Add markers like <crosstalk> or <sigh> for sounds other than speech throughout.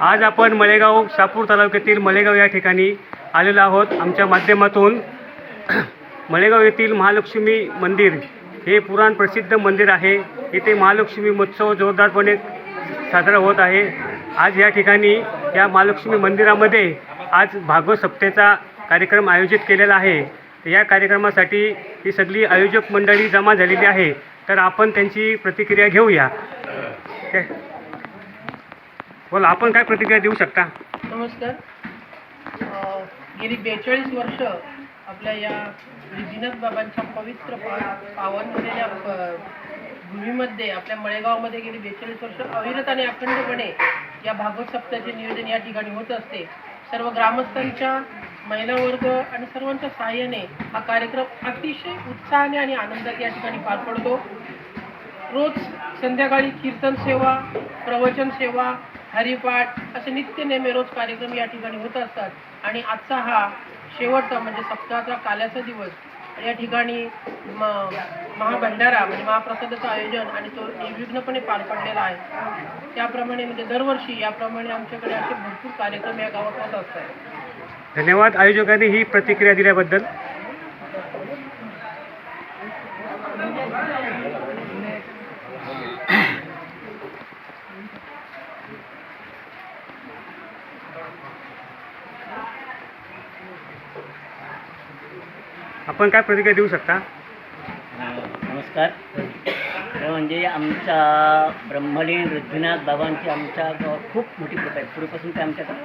आज आपण मलेगाव शहापूर तालुक्यातील मलेगाव या ठिकाणी आलेलो आहोत. आमच्या माध्यमातून <clears throat> मलेगाव येथील महालक्ष्मी मंदिर हे पुराण प्रसिद्ध मंदिर आहे. इथे महालक्ष्मी महोत्सव जोरदारपणे साजरा होत आहे. आज या ठिकाणी या महालक्ष्मी मंदिरामध्ये आज भागवत सप्तेचा कार्यक्रम आयोजित केलेला आहे. या कार्यक्रमासाठी ही सगळी आयोजक मंडळी जमा झालेली आहे. तर आपण त्यांची प्रतिक्रिया घेऊया. बोला आपण काय प्रतिक्रिया देऊ शकता? नमस्कार. अ, गेली बेचाळीस वर्ष आपल्या या श्री बाबांच्या पवित्र पा पावन झालेल्या प- भूमीमध्ये आपल्या मळेगावमध्ये गेली बेचाळीस वर्ष अविरत आणि अखंडपणे या भागवत सप्ताहाचे नियोजन या ठिकाणी होत असते. सर्व ग्रामस्थांच्या महिला वर्ग आणि सर्वांच्या सहाय्याने हा कार्यक्रम अतिशय उत्साहाने आणि आनंदात या ठिकाणी पार पडतो. रोज संध्याकाळी कीर्तन सेवा प्रवचन सेवा हरिपाठ असे नित्य नेहमी रोज कार्यक्रम या ठिकाणी होत असतात. आणि आजचा हा शेवटचा म्हणजे सप्ताहाचा काल्याचा दिवस या ठिकाणी म महाभंडारा म्हणजे महाप्रसादाचं आयोजन आणि तो निर्विघ्नपणे पार पडलेला आहे. त्याप्रमाणे म्हणजे दरवर्षी याप्रमाणे आमच्याकडे असे भरपूर कार्यक्रम या गावात होत असतात. धन्यवाद. आयोजकांनी ही प्रतिक्रिया दिल्याबद्दल. आपण काय प्रतिक्रिया देऊ शकता? नमस्कार. म्हणजे आमच्या ब्रह्मलीन रुद्रनाथ बाबांची आमच्या गावात खूप मोठी कृपा आहे. पूर्वीपासून ते आमच्याकडे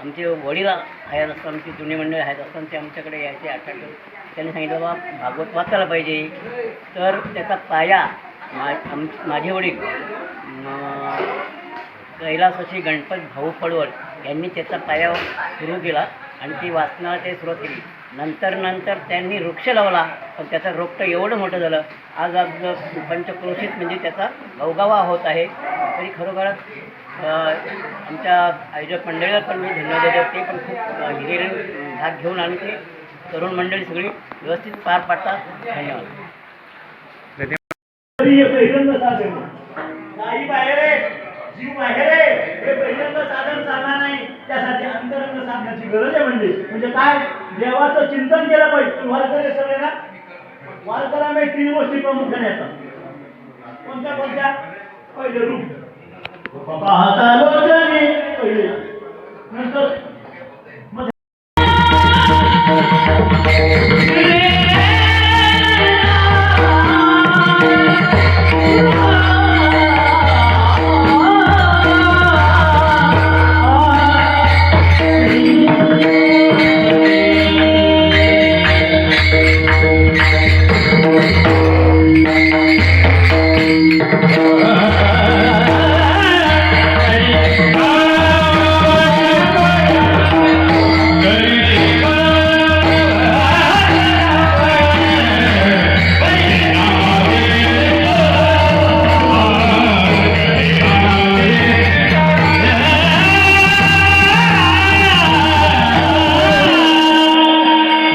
आमचे वडील आहेत असताना आमची जुने मंडळी आहेत असताना ते आमच्याकडे यायचे आठवडे त्यांनी सांगितलं बाबा भागवत वाचायला पाहिजे. तर त्याचा पाया मा आम माझे वडील कैलासशी गणपत भाऊ पडवळ यांनी त्याचा पाया सुरू केला आणि ती वाचनाला ते सुरुवात केली. नंतर नंतर त्यांनी वृक्ष लावला पण त्याचं रोपटं एवढं मोठं झालं. आज आज पंचक्रोशीत म्हणजे त्याचा गवगावा होत आहे तरी खरोखरच आमच्या आयोजक मंडळीला पण मी धन्यवाद देतो. ते पण खूप अ, भाग घेऊन आणि ते तरुण मंडळी सगळी व्यवस्थित पार पाडतात. धन्यवाद. सांगण्याची गरज आहे म्हणजे. म्हणजे काय? देवाचं चिंतन केलं पाहिजे. वारकरी सगळे ना? वारकऱ्यामध्ये म्हणजे तीन गोष्टी प्रामुख्याने येतात कोणत्या कोणत्या? पहिले रूप पाहता लोकांनी. पहिले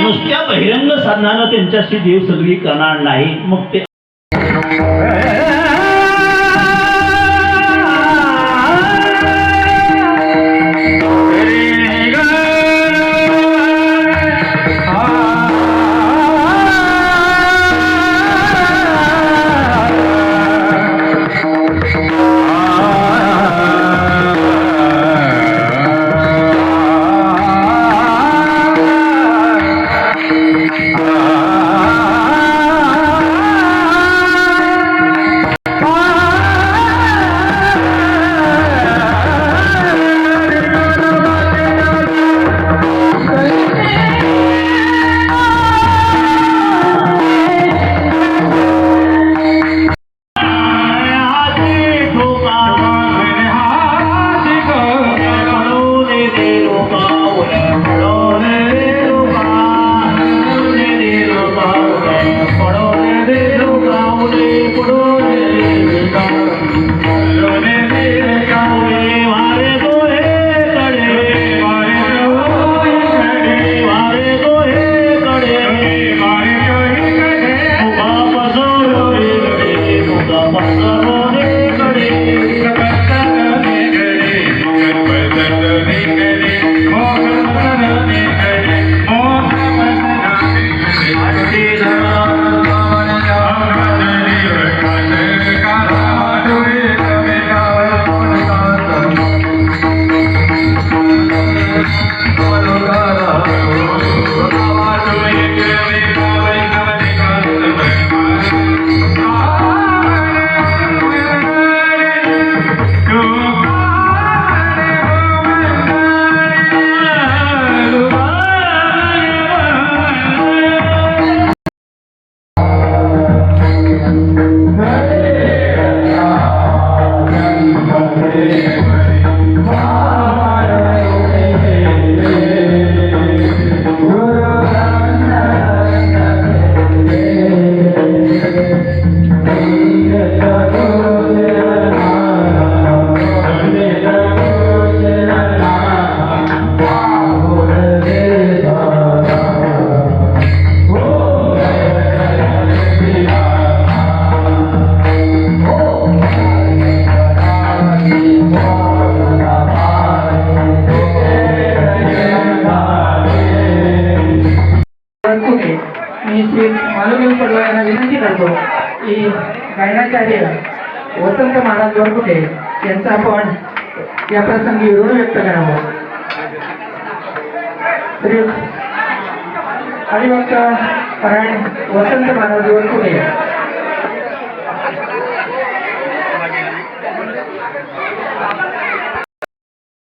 नुसत्या बहिरंग साधनानं त्यांच्याशी देव सगळी करणार नाही मग ते পুরে পুরে मी श्री मालुदेव पडवा यांना विनंती करतो. की गायनाचार्य वसंत महाराज वरकुटे यांचा आपण या प्रसंगी ऋण व्यक्त करावं. श्री हरिभक्त परायण वसंत महाराज वरकुटे